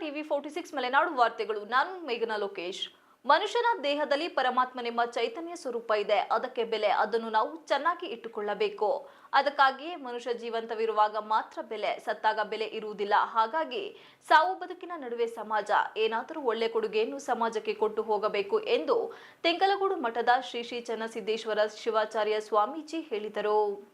TV forty six Malenadu ವಾರ್ತೆಗಳು. ನಾನು ಮೇಘನಾ ಲೋಕೇಶ್. ಮನುಷ್ಯನ ದೇಹದಲ್ಲಿ ಪರಮಾತ್ಮನೆಂಬ ಚೈತನ್ಯ ಸ್ವರೂಪ ಇದೆ. ಅದಕ್ಕೆ ಬೆಲೆ ಅದನ್ನು ನಾವು ಚೆನ್ನಾಗಿ ಇಟ್ಟುಕೊಳ್ಳಬೇಕು. ಅದಕ್ಕಾಗಿಯೇ ಮನುಷ್ಯ ಜೀವಂತವಿರುವಾಗ ಮಾತ್ರ ಬೆಲೆ, ಸತ್ತಾಗ ಬೆಲೆ ಇರುವುದಿಲ್ಲ. ಹಾಗಾಗಿ ಸಾವು ಬದುಕಿನ ನಡುವೆ ಸಮಾಜ, ಏನಾದರೂ ಒಳ್ಳೆ ಕೊಡುಗೆಯನ್ನು ಸಮಾಜಕ್ಕೆ ಕೊಟ್ಟು ಹೋಗಬೇಕು ಎಂದು ತೆಂಗಲಗೂಡು ಮಠದ ಶ್ರೀ ಶ್ರೀ ಚನ್ನಸಿದ್ದೇಶ್ವರ ಶಿವಾಚಾರ್ಯ ಸ್ವಾಮೀಜಿ ಹೇಳಿದರು.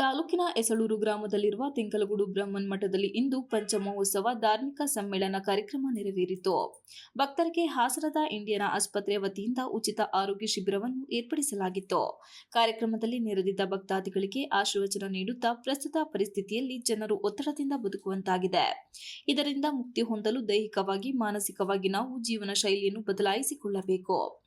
ತಾಲೂಕಿನ ಎಸಳೂರು ಗ್ರಾಮದಲ್ಲಿರುವ ತಿಂಕಲಗೂಡು ಬ್ರಹ್ಮನ್ ಮಠದಲ್ಲಿ ಇಂದು ಪಂಚಮಹೋತ್ಸವ ಧಾರ್ಮಿಕ ಸಮ್ಮೇಳನ ಕಾರ್ಯಕ್ರಮ ನೆರವೇರಿತು. ಭಕ್ತರಿಗೆ ಹಾಸನದ ಇಂಡಿಯನ್ ಆಸ್ಪತ್ರೆ ವತಿಯಿಂದ ಉಚಿತ ಆರೋಗ್ಯ ಶಿಬಿರವನ್ನು ಏರ್ಪಡಿಸಲಾಗಿತ್ತು. ಕಾರ್ಯಕ್ರಮದಲ್ಲಿ ನೆರೆದಿದ್ದ ಭಕ್ತಾದಿಗಳಿಗೆ ಆಶೀರ್ವಚನ ನೀಡುತ್ತಾ ಪ್ರಸ್ತುತ ಪರಿಸ್ಥಿತಿಯಲ್ಲಿ ಜನರು ಒತ್ತಡದಿಂದ ಬದುಕುವಂತಾಗಿದೆ. ಇದರಿಂದ ಮುಕ್ತಿ ಹೊಂದಲು ದೈಹಿಕವಾಗಿ, ಮಾನಸಿಕವಾಗಿ ನಾವು ಜೀವನ ಶೈಲಿಯನ್ನು ಬದಲಾಯಿಸಿಕೊಳ್ಳಬೇಕು.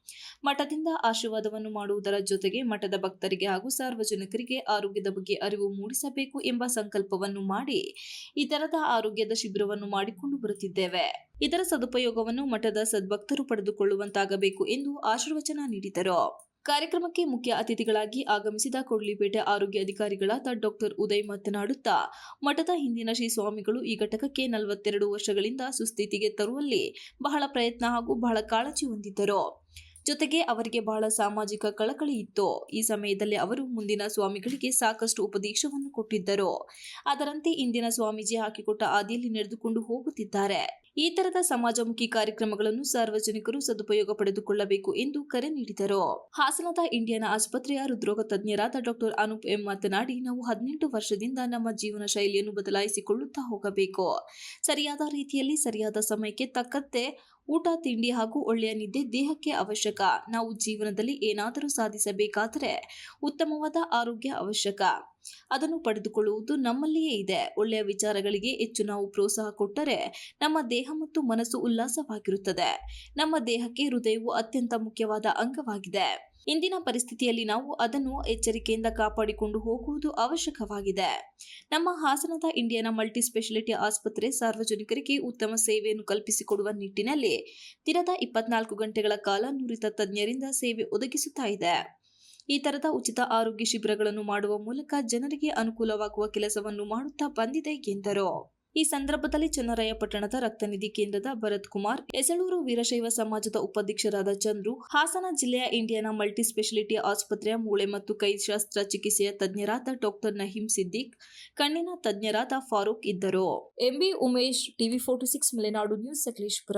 ಮಠದಿಂದ ಆಶೀರ್ವಾದವನ್ನು ಮಾಡುವುದರ ಜೊತೆಗೆ ಮಠದ ಭಕ್ತರಿಗೆ ಹಾಗೂ ಸಾರ್ವಜನಿಕರಿಗೆ ಆರೋಗ್ಯದ ಬಗ್ಗೆ ಅರಿವು ಮೂಡಿಸಬೇಕು ಎಂಬ ಸಂಕಲ್ಪವನ್ನು ಮಾಡಿ ಈ ಆರೋಗ್ಯದ ಶಿಬಿರವನ್ನು ಮಾಡಿಕೊಂಡು ಬರುತ್ತಿದ್ದೇವೆ. ಇದರ ಸದುಪಯೋಗವನ್ನು ಮಠದ ಸದ್ಭಕ್ತರು ಪಡೆದುಕೊಳ್ಳುವಂತಾಗಬೇಕು ಎಂದು ಆಶೀರ್ವಚನ ನೀಡಿದರು. ಕಾರ್ಯಕ್ರಮಕ್ಕೆ ಮುಖ್ಯ ಅತಿಥಿಗಳಾಗಿ ಆಗಮಿಸಿದ ಕೊಡ್ಲಿಪೇಟೆ ಆರೋಗ್ಯ ಅಧಿಕಾರಿಗಳಾದ ಡಾಕ್ಟರ್ ಉದಯ್ ಮಾತನಾಡುತ್ತಾ, ಮಠದ ಹಿಂದಿನ ಶ್ರೀ ಸ್ವಾಮಿಗಳು ಈ ಘಟಕಕ್ಕೆ ನಲವತ್ತೆರಡು ವರ್ಷಗಳಿಂದ ಸುಸ್ಥಿತಿಗೆ ತರುವಲ್ಲಿ ಬಹಳ ಪ್ರಯತ್ನ ಹಾಗೂ ಬಹಳ ಕಾಳಜಿ ಹೊಂದಿದ್ದರು. ಜೊತೆಗೆ ಅವರಿಗೆ ಬಹಳ ಸಾಮಾಜಿಕ ಕಳಕಳಿ ಇತ್ತು. ಈ ಸಮಯದಲ್ಲಿ ಅವರು ಮುಂದಿನ ಸ್ವಾಮಿಗಳಿಗೆ ಸಾಕಷ್ಟು ಉಪದೇಶವನ್ನು ಕೊಟ್ಟಿದ್ದರು. ಅದರಂತೆ ಇಂದಿನ ಸ್ವಾಮೀಜಿ ಹಾಕಿಕೊಟ್ಟ ಆದಿಯಲ್ಲಿ ನಡೆದುಕೊಂಡು ಹೋಗುತ್ತಿದ್ದಾರೆ. ಈ ತರದ ಸಮಾಜಮುಖಿ ಕಾರ್ಯಕ್ರಮಗಳನ್ನು ಸಾರ್ವಜನಿಕರು ಸದುಪಯೋಗ ಪಡೆದುಕೊಳ್ಳಬೇಕು ಎಂದು ಕರೆ ನೀಡಿದರು. ಹಾಸನದ ಇಂಡಿಯನ್ ಆಸ್ಪತ್ರೆಯ ಹೃದ್ರೋಗ ತಜ್ಞರಾದ ಡಾಕ್ಟರ್ ಅನೂಪ್ ಎಂ ಮಾತನಾಡಿ, ನಾವು ಹದಿನೆಂಟು ವರ್ಷದಿಂದ ನಮ್ಮ ಜೀವನ ಶೈಲಿಯನ್ನು ಬದಲಾಯಿಸಿಕೊಳ್ಳುತ್ತಾ ಹೋಗಬೇಕು. ಸರಿಯಾದ ರೀತಿಯಲ್ಲಿ ಸರಿಯಾದ ಸಮಯಕ್ಕೆ ತಕ್ಕಂತೆ ಊಟ, ತಿಂಡಿ ಹಾಗೂ ಒಳ್ಳೆಯ ನಿದ್ದೆ ದೇಹಕ್ಕೆ ಅವಶ್ಯಕ. ನಾವು ಜೀವನದಲ್ಲಿ ಏನಾದರೂ ಸಾಧಿಸಬೇಕಾದರೆ ಉತ್ತಮವಾದ ಆರೋಗ್ಯ ಅವಶ್ಯಕ. ಅದನ್ನು ಪಡೆದುಕೊಳ್ಳುವುದು ನಮ್ಮಲ್ಲಿಯೇ ಇದೆ. ಒಳ್ಳೆಯ ವಿಚಾರಗಳಿಗೆ ಹೆಚ್ಚು ನಾವು ಪ್ರೋತ್ಸಾಹ ಕೊಟ್ಟರೆ ನಮ್ಮ ದೇಹ ಮತ್ತು ಮನಸ್ಸು ಉಲ್ಲಾಸವಾಗಿರುತ್ತದೆ. ನಮ್ಮ ದೇಹಕ್ಕೆ ಹೃದಯವು ಅತ್ಯಂತ ಮುಖ್ಯವಾದ ಅಂಗವಾಗಿದೆ. ಇಂದಿನ ಪರಿಸ್ಥಿತಿಯಲ್ಲಿ ನಾವು ಅದನ್ನು ಎಚ್ಚರಿಕೆಯಿಂದ ಕಾಪಾಡಿಕೊಂಡು ಹೋಗುವುದು ಅವಶ್ಯಕವಾಗಿದೆ. ನಮ್ಮ ಹಾಸನದ ಇಂಡಿಯಾನ ಮಲ್ಟಿ ಸ್ಪೆಷಾಲಿಟಿ ಆಸ್ಪತ್ರೆ ಸಾರ್ವಜನಿಕರಿಗೆ ಉತ್ತಮ ಸೇವೆಯನ್ನು ಕಲ್ಪಿಸಿಕೊಡುವ ನಿಟ್ಟಿನಲ್ಲಿ ದಿನದ ಇಪ್ಪತ್ನಾಲ್ಕು ಗಂಟೆಗಳ ಕಾಲ ನುರಿತ ತಜ್ಞರಿಂದ ಸೇವೆ ಒದಗಿಸುತ್ತಾ ಇದೆ. ಈ ತರದ ಉಚಿತ ಆರೋಗ್ಯ ಶಿಬಿರಗಳನ್ನು ಮಾಡುವ ಮೂಲಕ ಜನರಿಗೆ ಅನುಕೂಲವಾಗುವ ಕೆಲಸವನ್ನು ಮಾಡುತ್ತಾ ಬಂದಿದೆ ಎಂದರು. ಈ ಸಂದರ್ಭದಲ್ಲಿ ಚನ್ನರಾಯಪಟ್ಟಣದ ರಕ್ತನಿಧಿ ಕೇಂದ್ರದ ಭರತ್ ಕುಮಾರ್ ಎಸಳೂರು ವೀರಶೈವ ಸಮಾಜದ ಉಪಾಧ್ಯಕ್ಷರಾದ ಚಂದ್ರು, ಹಾಸನ ಜಿಲ್ಲೆಯ ಇಂಡಿಯಾನ ಮಲ್ಟಿ ಸ್ಪೆಷಾಲಿಟಿ ಆಸ್ಪತ್ರೆಯ ಮೂಳೆ ಮತ್ತು ಕೈ ಶಸ್ತ್ರ ಚಿಕಿತ್ಸೆಯ ತಜ್ಞರಾದ ಡಾಕ್ಟರ್ ನಹೀಂ ಸಿದ್ದಿಕ್, ಕಣ್ಣಿನ ತಜ್ಞರಾದ ಫಾರೂಕ್ ಇದ್ದರು. MB Umesh, TV forty six, Malenadu news, Sakleshpur.